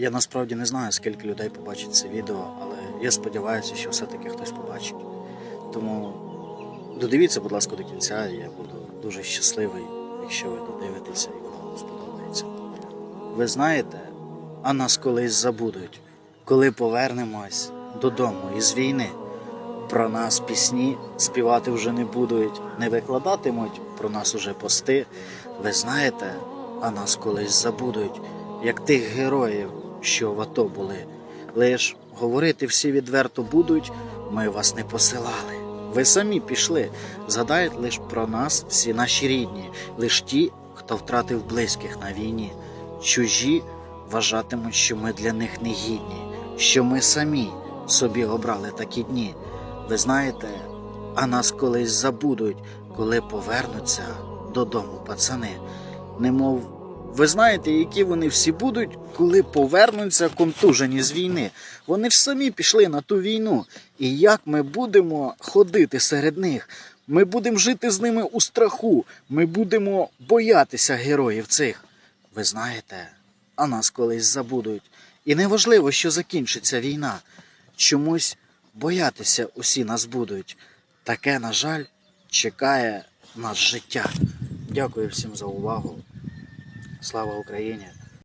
Я насправді не знаю, скільки людей побачить це відео, але я сподіваюся, що все-таки хтось побачить. Тому додивіться, будь ласка, до кінця, і я буду дуже щасливий, якщо ви додивитеся і воно вам сподобається. Ви знаєте, а нас колись забудуть, коли повернемось додому із війни. Про нас пісні співати вже не будуть, не викладатимуть про нас уже пости. Ви знаєте, а нас колись забудуть, як тих героїв, що в АТО були. Лиш говорити всі відверто будуть, ми вас не посилали. Ви самі пішли, згадають лиш про нас всі наші рідні, лиш ті, хто втратив близьких на війні. Чужі вважатимуть, що ми для них не гідні, що ми самі собі обрали такі дні. Ви знаєте, а нас колись забудуть, коли повернуться додому пацани. Немов ви знаєте, які вони всі будуть, коли повернуться контужені з війни. Вони ж самі пішли на ту війну. І як ми будемо ходити серед них? Ми будемо жити з ними у страху. Ми будемо боятися героїв цих. Ви знаєте, а нас колись забудуть. І неважливо, що закінчиться війна. Чомусь боятися усі нас будуть. Таке, на жаль, чекає нас життя. Дякую всім за увагу. Слава Україні!